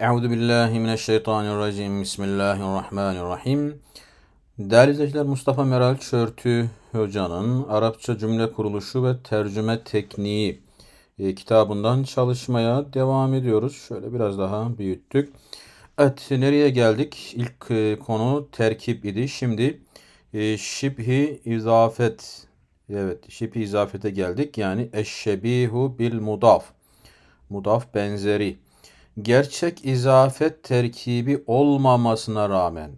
Euzu billahi mineşşeytanirracim. Bismillahirrahmanirrahim. Değerli izleyiciler Mustafa Meral Çörtü Hoca'nın Arapça cümle kuruluşu ve tercüme tekniği e, kitabından çalışmaya devam ediyoruz. Şöyle biraz daha büyüttük. Evet nereye geldik? İlk e, konu terkip idi. Şimdi e, şibhi izafet. Evet şibhi izafete geldik. Yani eşşebihu bil mudaf. Mudaf benzeri gerçek izafet terkibi olmamasına rağmen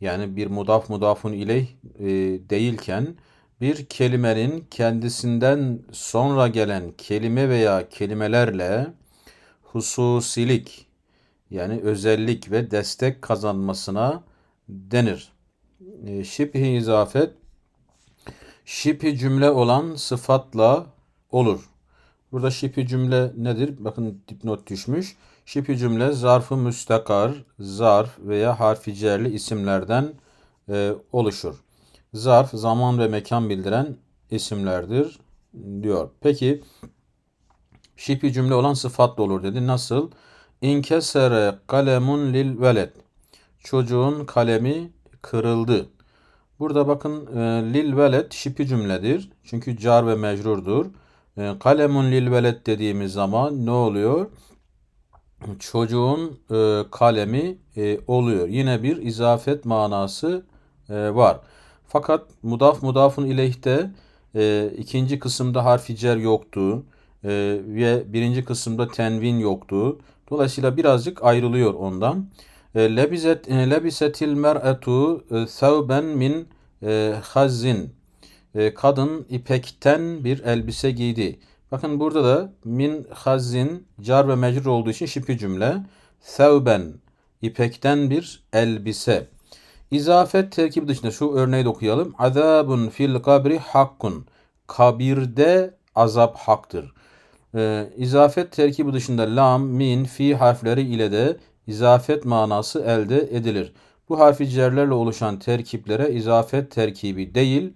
yani bir mudaf mudafun ileyh e, değilken bir kelimenin kendisinden sonra gelen kelime veya kelimelerle hususilik yani özellik ve destek kazanmasına denir. E, şibhi izafet şibhi cümle olan sıfatla olur. Burada şipi cümle nedir? Bakın dipnot düşmüş. Şipi cümle zarfı müstakar, zarf veya harfi cerli isimlerden e, oluşur. Zarf zaman ve mekan bildiren isimlerdir diyor. Peki şipi cümle olan sıfatla olur dedi. Nasıl? İnkesere kalemun lil veled. Çocuğun kalemi kırıldı. Burada bakın e, lil veled şipi cümledir. Çünkü car ve mecrurdur. E, kalemun lil veled dediğimiz zaman ne oluyor? Çocuğun e, kalemi e, oluyor. Yine bir izafet manası e, var. Fakat mudaf mudafun ileyhte e, ikinci kısımda harfi cer yoktu e, ve birinci kısımda tenvin yoktu. Dolayısıyla birazcık ayrılıyor ondan. E, lebizet e, lebisetil mer'etu e, min e, hazzin e, kadın ipekten bir elbise giydi. Bakın burada da min hazin car ve mecrur olduğu için şipi cümle. Sevben ipekten bir elbise. İzafet terkibi dışında şu örneği de okuyalım. Azabun fil kabri hakkun. Kabirde azap haktır. Ee, izafet terkibi dışında lam, min, fi harfleri ile de izafet manası elde edilir. Bu harfi cerlerle oluşan terkiplere izafet terkibi değil,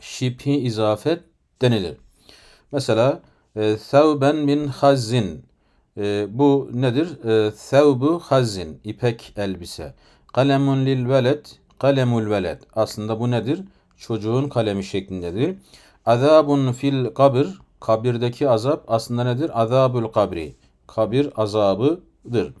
şibhi izafet denilir. Mesela thawben min hazin. E, bu nedir? E, hazin. ipek elbise. Kalemun lil veled. Kalemul veled. Aslında bu nedir? Çocuğun kalemi şeklindedir. Azabun fil kabir. Kabirdeki azap aslında nedir? Azabul kabri. Kabir azabıdır.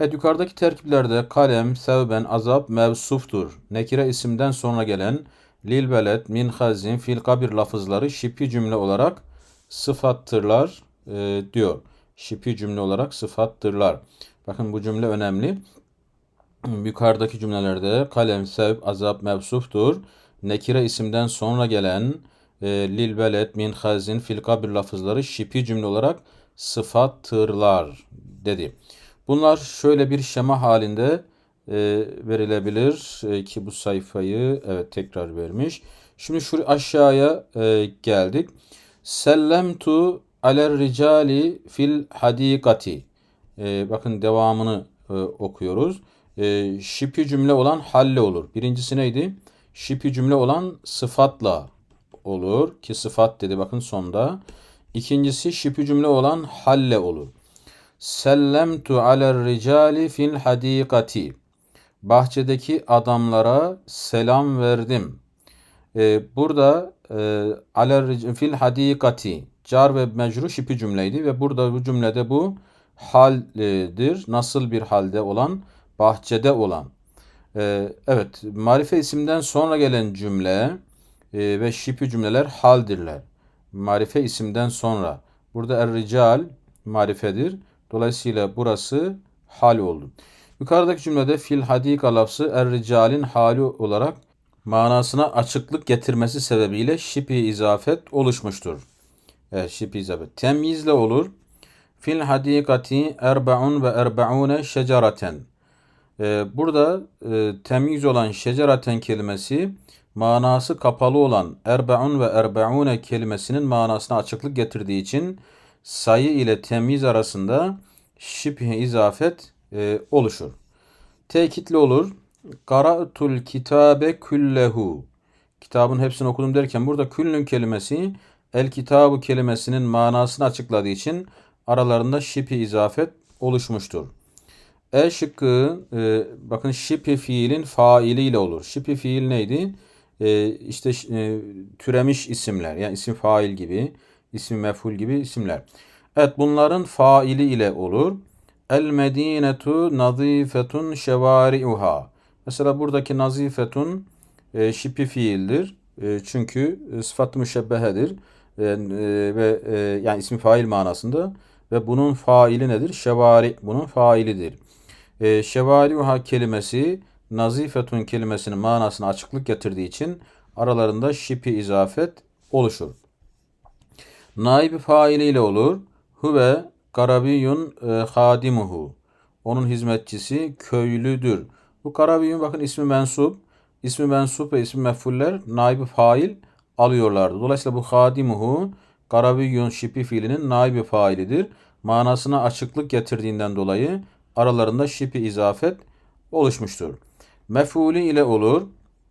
Evet yukarıdaki terkiplerde kalem, sevben, azap mevsuftur. Nekire isimden sonra gelen lil veled, min hazin, fil kabir lafızları şipi cümle olarak sıfattırlar e, diyor. Şipi cümle olarak sıfattırlar. Bakın bu cümle önemli. Yukarıdaki cümlelerde kalem, sev, azap mevsuftur. Nekire isimden sonra gelen e, lil veled, min hazin, fil kabir lafızları şipi cümle olarak sıfattırlar dedi. Bunlar şöyle bir şema halinde e, verilebilir e, ki bu sayfayı evet tekrar vermiş. Şimdi şu aşağıya e, geldik. Sellemtu aler ricali fil hadikati. E, bakın devamını e, okuyoruz. E, şipi cümle olan halle olur. Birincisi neydi? Şipi cümle olan sıfatla olur ki sıfat dedi bakın sonda. İkincisi şipi cümle olan halle olur. Sellemtu aler ricali fil hadikati. Bahçedeki adamlara selam verdim. Ee, burada e, fil hadikati car ve mecru şipi cümleydi ve burada bu cümlede bu haldir. Nasıl bir halde olan? Bahçede olan. Ee, evet, marife isimden sonra gelen cümle e, ve şipi cümleler haldirler. Marife isimden sonra. Burada er-rical marifedir. Dolayısıyla burası hal oldu. Yukarıdaki cümlede fil hadika lafzı er-ricalin hali olarak manasına açıklık getirmesi sebebiyle şipi izafet oluşmuştur. Evet, şipi izafet. Temyizle olur. Fil hadikati erbaun ve erbaune şeceraten. Ee, burada e, temyiz olan şeceraten kelimesi manası kapalı olan erbaun ve erbaune kelimesinin manasına açıklık getirdiği için sayı ile temyiz arasında şibhi izafet e, oluşur. Tekitli olur. Qara'tul kitabe küllehu. Kitabın hepsini okudum derken burada küllün kelimesi el kitabu kelimesinin manasını açıkladığı için aralarında şipi izafet oluşmuştur. E şıkkı e, bakın şipi fiilin failiyle olur. Şipi fiil neydi? E, işte e, türemiş isimler yani isim fail gibi, isim mef'ul gibi isimler. Evet bunların faili ile olur. El medinetu nazifetun şevari'uha. Mesela buradaki nazifetun e, şipi fiildir. E, çünkü e, sıfat müşebbehedir. E, e, ve e, yani ismi fail manasında ve bunun faili nedir? Şevari bunun failidir. E, şevari'uha kelimesi nazifetun kelimesinin manasına açıklık getirdiği için aralarında şipi izafet oluşur. Naibi failiyle olur. Huve Karabiyun e, hadimuhu. Onun hizmetçisi köylüdür. Bu Karabiyun bakın ismi mensup. İsmi mensup ve ismi mefuller naibi fail alıyorlardı. Dolayısıyla bu hadimuhu Karabiyun şipi fiilinin naibi failidir. Manasına açıklık getirdiğinden dolayı aralarında şipi izafet oluşmuştur. Mef'ulü ile olur.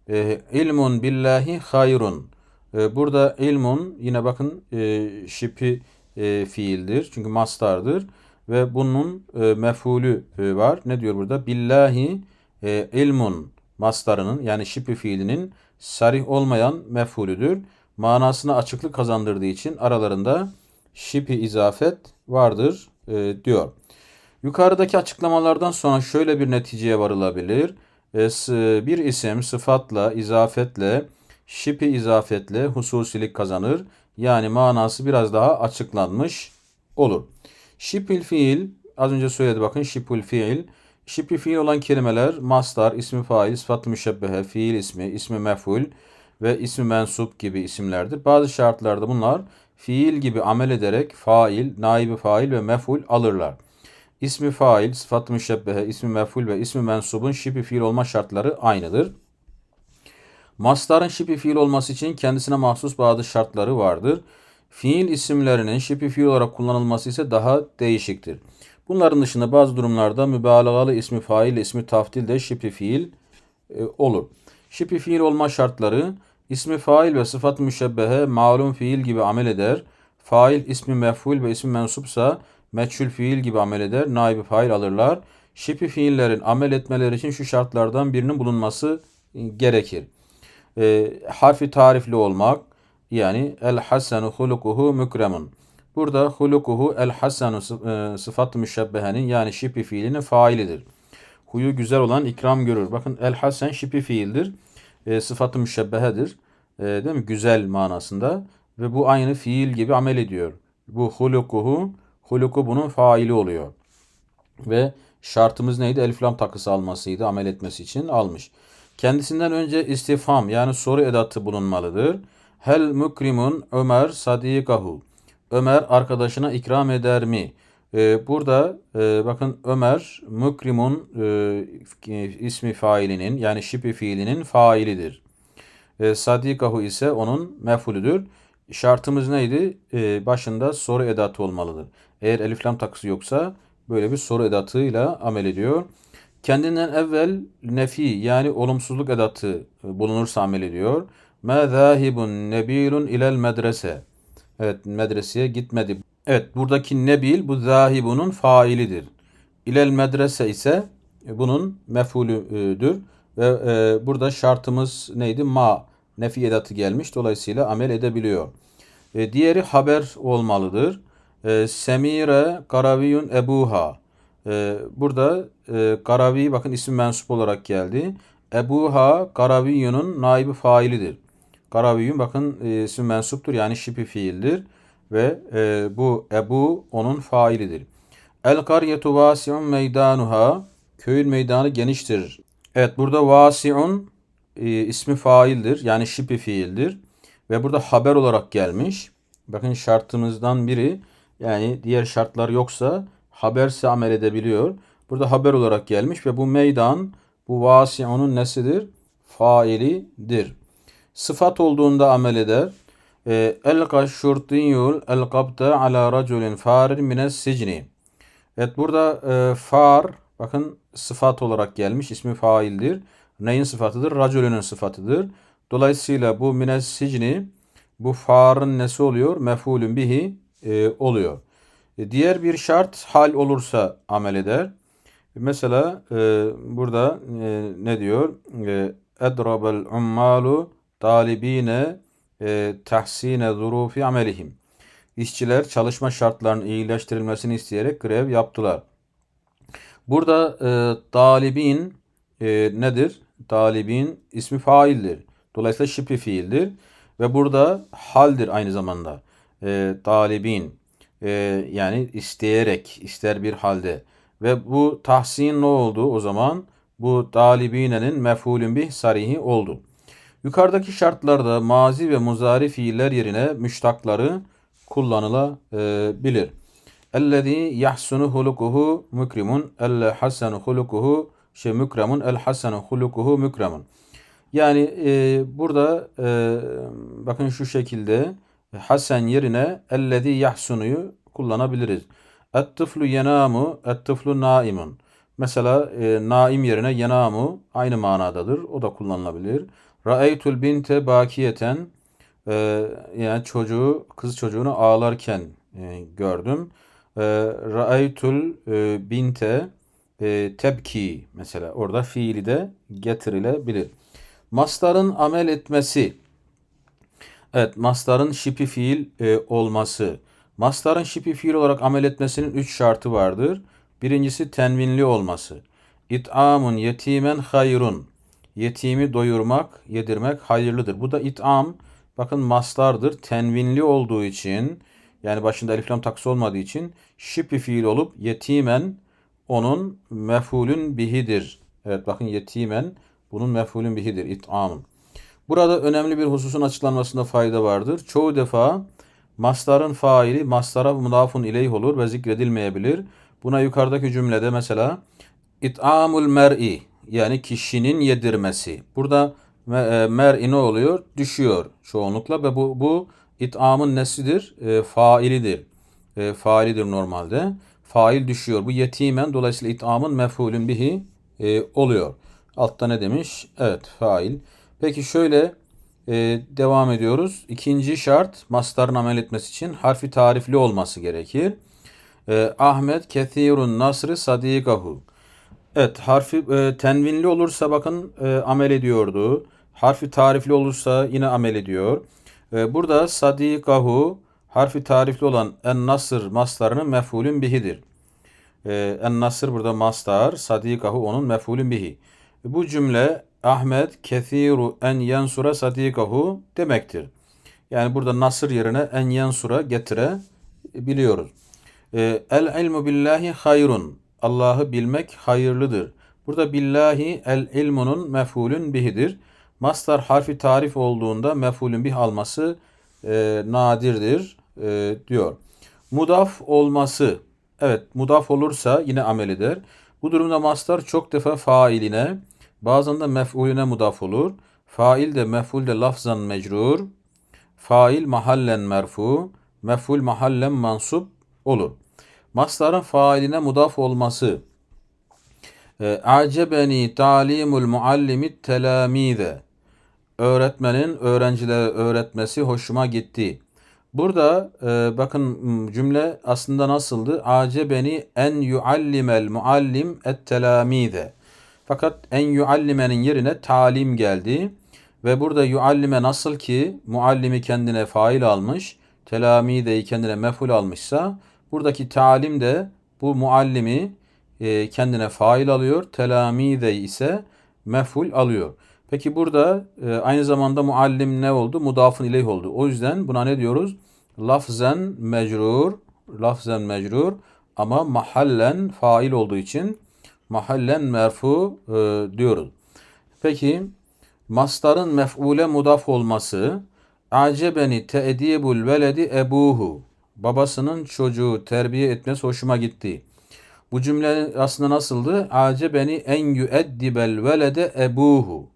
E, ilmun billahi hayrun. E, burada ilmun yine bakın e, şipi e, fiildir. Çünkü mastardır. Ve bunun e, mef'ulü e, var. Ne diyor burada? Billahi e, ilmun mastarının yani şipi fiilinin sarih olmayan mef'ulüdür. Manasına açıklık kazandırdığı için aralarında şipi izafet vardır e, diyor. Yukarıdaki açıklamalardan sonra şöyle bir neticeye varılabilir. E, bir isim sıfatla, izafetle, şipi izafetle hususilik kazanır. Yani manası biraz daha açıklanmış olur. Şipil fiil az önce söyledi bakın şipul fiil. Şipil fiil olan kelimeler mastar, ismi fail, sıfat müşebbehe, fiil ismi, ismi meful ve ismi mensup gibi isimlerdir. Bazı şartlarda bunlar fiil gibi amel ederek fail, naibi fail ve meful alırlar. İsmi fail, sıfat müşebbehe, ismi meful ve ismi mensubun şipi fiil olma şartları aynıdır. Mastarın şipi fiil olması için kendisine mahsus bazı şartları vardır. Fiil isimlerinin şipi fiil olarak kullanılması ise daha değişiktir. Bunların dışında bazı durumlarda mübalağalı ismi fail ismi taftil de şipi fiil e, olur. Şipi fiil olma şartları ismi fail ve sıfat müşebbehe malum fiil gibi amel eder. Fail ismi mef'ul ve ismi mensupsa meçhul fiil gibi amel eder. Naibi fail alırlar. Şipi fiillerin amel etmeleri için şu şartlardan birinin bulunması e, gerekir e, harfi tarifli olmak yani el hasenu hulukuhu mükremun. Burada hulukuhu el hasenu e, sıfat müşebbehenin yani şipi fiilinin failidir. Huyu güzel olan ikram görür. Bakın el hasen şipi fiildir. E, sıfatı müşebbehedir. E, değil mi? Güzel manasında. Ve bu aynı fiil gibi amel ediyor. Bu hulukuhu, huluku bunun faili oluyor. Ve şartımız neydi? Elif lam takısı almasıydı. Amel etmesi için almış. Kendisinden önce istifham yani soru edatı bulunmalıdır. Hel mukrimun Ömer sadikahu. Ömer arkadaşına ikram eder mi? Ee, burada e, bakın Ömer mukrimun e, ismi failinin yani şipi fiilinin failidir. E, sadikahu ise onun mefulüdür. Şartımız neydi? E, başında soru edatı olmalıdır. Eğer eliflam takısı yoksa böyle bir soru edatıyla amel ediyor. Kendinden evvel nefi yani olumsuzluk edatı bulunursa amel ediyor. Me zahibun nebilun ilel medrese. Evet medreseye gitmedi. Evet buradaki nebil bu zahibunun failidir. İlel medrese ise bunun mefulüdür. Ve e, burada şartımız neydi? Ma nefi edatı gelmiş. Dolayısıyla amel edebiliyor. E, diğeri haber olmalıdır. E, Semire karaviyun ebuha. Ee, burada e, Karavi bakın isim mensup olarak geldi. Ebuha Karaviyun'un naibi failidir. Karaviyun bakın e, isim mensuptur yani şipi fiildir. Ve e, bu Ebu onun failidir. El karyetu vasi'un meydanuha köyün meydanı geniştir. Evet burada vasi'un e, ismi faildir yani şipi fiildir. Ve burada haber olarak gelmiş. Bakın şartımızdan biri yani diğer şartlar yoksa haberse amel edebiliyor. Burada haber olarak gelmiş ve bu meydan bu vasi'unun nesidir? Failidir. Sıfat olduğunda amel eder. Ee, Elqa şurtiyul elqabte ala raculin farir mines sicni. Evet burada e, far bakın sıfat olarak gelmiş. ismi faildir. Neyin sıfatıdır? Raculünün sıfatıdır. Dolayısıyla bu mines sicni bu farın nesi oluyor? Mefulün bihi e, oluyor. E, Diğer bir şart hal olursa amel eder. Mesela e, burada e, ne diyor? E, Edrabel ummalu talibine e, tahsine zurufi amelihim. İşçiler çalışma şartlarının iyileştirilmesini isteyerek grev yaptılar. Burada e, talibin e, nedir? Talibin ismi faildir. Dolayısıyla şipi fiildir. Ve burada haldir aynı zamanda. E, talibin e, yani isteyerek, ister bir halde. Ve bu tahsin ne oldu o zaman? Bu talibinenin mef'ulün bih sarihi oldu. Yukarıdaki şartlarda mazi ve muzari fiiller yerine müştakları kullanılabilir. Ellezî yahsunu hulukuhu mükrimun, elle hasenu hulukuhu şey mükremun, el hasenu hulukuhu mükremun. Yani e, burada e, bakın şu şekilde hasen yerine ellezî yahsunuyu kullanabiliriz. Et-tıflu yenamu, et-tıflu naimun. Mesela e, naim yerine yenamu aynı manadadır. O da kullanılabilir. Ra'eytul binte bakiyeten e, yani çocuğu, kız çocuğunu ağlarken e, gördüm. E, Ra'eytul e, binte e, tebki mesela orada fiili de getirilebilir. Mastarın amel etmesi. Evet, mastarın şipi fiil e, olması. Mastarın şipi fiil olarak amel etmesinin üç şartı vardır. Birincisi tenvinli olması. İt'amun yetimen hayrun. Yetimi doyurmak, yedirmek hayırlıdır. Bu da it'am. Bakın mastardır. Tenvinli olduğu için yani başında elif lam taksı olmadığı için şipi fiil olup yetimen onun mef'ulün bihidir. Evet bakın yetimen bunun mef'ulün bihidir. İt'amun. Burada önemli bir hususun açıklanmasında fayda vardır. Çoğu defa mastarın faili mastara mudafun ileyh olur ve zikredilmeyebilir. Buna yukarıdaki cümlede mesela it'amul mer'i yani kişinin yedirmesi. Burada e, mer'i ne oluyor? Düşüyor çoğunlukla ve bu, bu it'amın nesidir? E, failidir. E, failidir normalde. Fail düşüyor. Bu yetimen dolayısıyla it'amın mef'ulün bihi e, oluyor. Altta ne demiş? Evet fail. Peki şöyle e, devam ediyoruz. İkinci şart mastarın amel etmesi için harfi tarifli olması gerekir. E, Ahmet kethirun nasrı sadikahu. Evet harfi e, tenvinli olursa bakın e, amel ediyordu. Harfi tarifli olursa yine amel ediyor. E, burada sadikahu harfi tarifli olan en nasır mastarının mef'ulün bihidir. E, en nasır burada mastar, sadikahu onun mef'ulün bihi. Bu cümle Ahmet kethiru en yansura sadikahu demektir. Yani burada nasır yerine en yansura getire biliyoruz. Ee, el ilmu billahi hayrun. Allah'ı bilmek hayırlıdır. Burada billahi el ilmunun mef'ulün bihidir. Mastar harfi tarif olduğunda mef'ulün bih alması e, nadirdir e, diyor. Mudaf olması. Evet mudaf olursa yine amel eder. Bu durumda mastar çok defa failine bazen de mef'ulüne mudaf olur. Fail de mef'ul de lafzan mecrur. Fail mahallen merfu. Mef'ul mahallen mansup olur. Mastarın failine mudaf olması. E, Acebeni talimul muallimi telamize. Öğretmenin öğrencilere öğretmesi hoşuma gitti. Burada e, bakın cümle aslında nasıldı? Acebeni en yuallimel muallim et telamize. Fakat en yuallimenin yerine talim geldi. Ve burada yuallime nasıl ki muallimi kendine fail almış, telamideyi kendine meful almışsa buradaki talim de bu muallimi e, kendine fail alıyor. Telamide ise meful alıyor. Peki burada e, aynı zamanda muallim ne oldu? Mudafın ileyh oldu. O yüzden buna ne diyoruz? Lafzen mecrur, lafzen mecrur ama mahallen fail olduğu için mahallen merfu e, diyoruz. Peki mastarın mef'ule mudaf olması acebeni te'dibul veledi ebuhu babasının çocuğu terbiye etmesi hoşuma gitti. Bu cümle aslında nasıldı? Acebeni en yüeddibel velede ebuhu.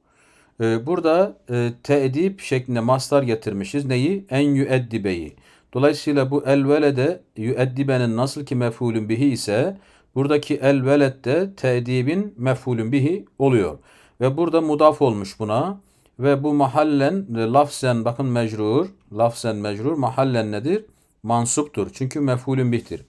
Ee, burada e, te'dib şeklinde mastar getirmişiz. Neyi? En yüeddibeyi. Dolayısıyla bu el velede yüeddibenin nasıl ki mef'ulün bihi ise buradaki el veled de te'dibin mef'ulün bihi oluyor. Ve burada mudaf olmuş buna. Ve bu mahallen e, lafzen bakın mecrur. Lafzen mecrur. Mahallen nedir? Mansuptur. Çünkü mef'ulün bihtir.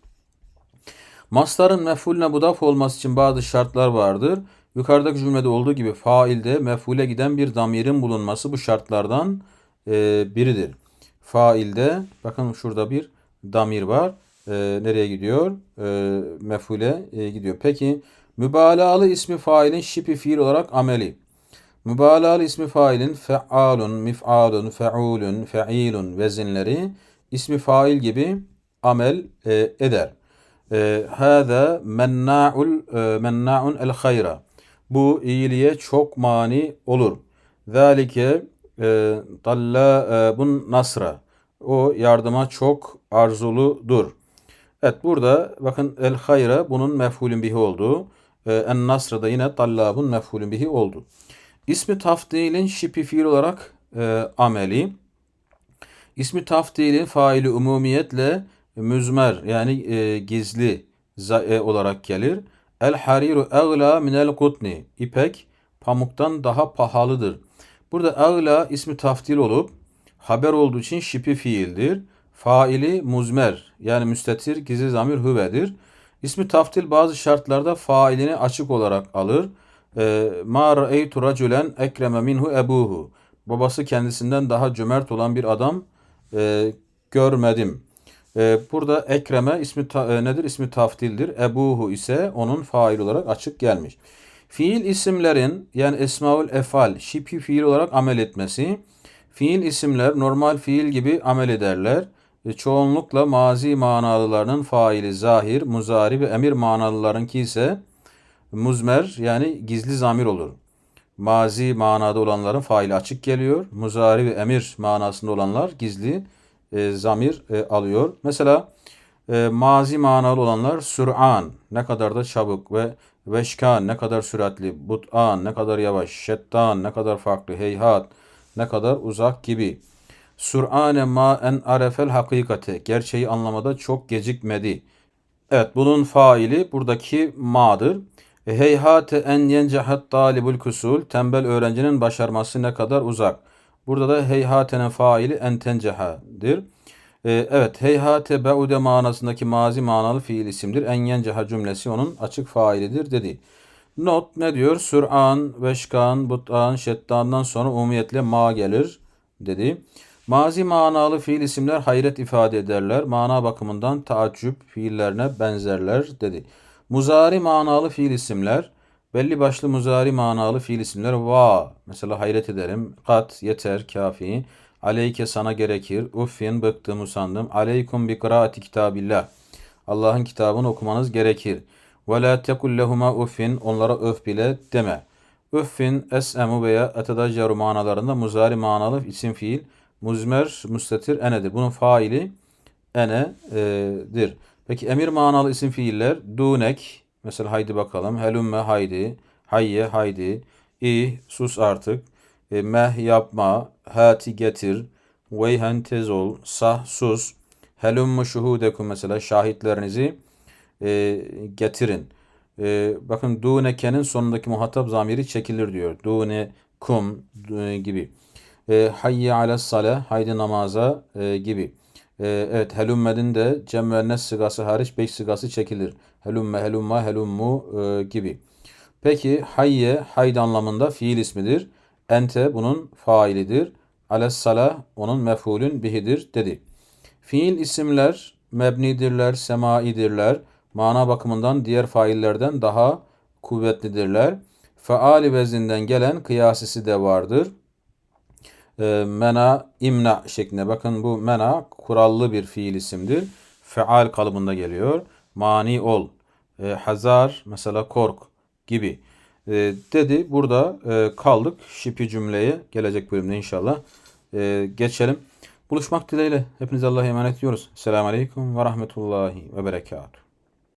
Mastarın mef'ulüne mudaf olması için bazı şartlar vardır. Yukarıdaki cümlede olduğu gibi failde mef'ule giden bir damirin bulunması bu şartlardan e, biridir. Failde bakın şurada bir damir var. E, nereye gidiyor? E, mef'ule e, gidiyor. Peki mübalağalı ismi failin şipi fiil olarak ameli. Mübalağalı ismi failin fealun, mif'alun, feulun, feilun vezinleri ismi fail gibi amel e, eder. E, Hâzâ mennâ'ul e, mennâ'un el hayra. Bu iyiliğe çok mani olur. Zalike e, bun nasra. O yardıma çok arzuludur. Evet burada bakın el hayra bunun mef'ulün bihi olduğu. E, en nasra da yine tallabun mef'ulün bihi oldu. İsmi tafdilin şipi fiil olarak e, ameli. İsmi tafdilin faili umumiyetle müzmer yani e, gizli e, olarak gelir. El hariru egla minel kutni. İpek pamuktan daha pahalıdır. Burada egla ismi taftil olup haber olduğu için şipi fiildir. Faili muzmer yani müstetir gizli zamir hüvedir. İsmi taftil bazı şartlarda failini açık olarak alır. Ee, Ma ra'eytu raculen ekreme minhu ebuhu. Babası kendisinden daha cömert olan bir adam e, görmedim. E, burada ekreme ismi ta, e, nedir? İsmi taftildir. Ebuhu ise onun fail olarak açık gelmiş. Fiil isimlerin yani esmaül efal şipi fiil olarak amel etmesi. Fiil isimler normal fiil gibi amel ederler. E, çoğunlukla mazi manalılarının faili zahir, muzari ve emir manalılarınki ise muzmer yani gizli zamir olur. Mazi manada olanların faili açık geliyor. Muzari ve emir manasında olanlar gizli e, zamir e, alıyor. Mesela e, mazi manalı olanlar sür'an ne kadar da çabuk ve veşkan ne kadar süratli, but'an ne kadar yavaş, şettan ne kadar farklı, heyhat ne kadar uzak gibi. Sur'ane ma en arefel hakikate gerçeği anlamada çok gecikmedi. Evet bunun faili buradaki ma'dır. Heyhate en yencehat talibul kusul tembel öğrencinin başarması ne kadar uzak. Burada da heyhatenin faili en tencehadır. Ee, evet heyhate beude manasındaki mazi manalı fiil isimdir. En yenceha cümlesi onun açık failidir dedi. Not ne diyor? Sür'an, veşkan, but'an, şeddandan sonra umumiyetle ma gelir dedi. Mazi manalı fiil isimler hayret ifade ederler. Mana bakımından taaccüp fiillerine benzerler dedi. Muzari manalı fiil isimler belli başlı muzari manalı fiil isimler va mesela hayret ederim kat yeter kafi aleyke sana gerekir uffin bıktım usandım aleykum bi kıraati kitabillah Allah'ın kitabını okumanız gerekir ve la tekul lehuma uffin onlara öf bile deme uffin es'emu veya etedaccaru manalarında muzari manalı isim fiil muzmer müstetir enedir bunun faili enedir peki emir manalı isim fiiller dunek Mesela haydi bakalım. Helümme haydi. Hayye haydi. İ sus artık. E, meh yapma. Hati getir. Veyhen tez ol. Sah sus. Helümme şuhudekum mesela şahitlerinizi e, getirin. E, bakın duneke'nin sonundaki muhatap zamiri çekilir diyor. Dune kum e, gibi. E, hayye ala sale haydi namaza e, gibi. E, evet helümmedin de cem ve nes sigası hariç beş sigası çekilir. Helümme, helumma, helummu e, gibi. Peki hayye, haydi anlamında fiil ismidir. Ente bunun failidir. Alessala onun mef'ulün bihidir dedi. Fiil isimler mebnidirler, semaidirler. Mana bakımından diğer faillerden daha kuvvetlidirler. Faali vezinden gelen kıyasisi de vardır. E, mena, imna şeklinde. Bakın bu mena kurallı bir fiil isimdir. Feal kalıbında geliyor. Mani ol e, hazar mesela kork gibi e, dedi. Burada e, kaldık. Şipi cümleye gelecek bölümde inşallah e, geçelim. Buluşmak dileğiyle. Hepinize Allah'a emanet ediyoruz. Selamun Aleyküm ve Rahmetullahi ve Berekatuhu.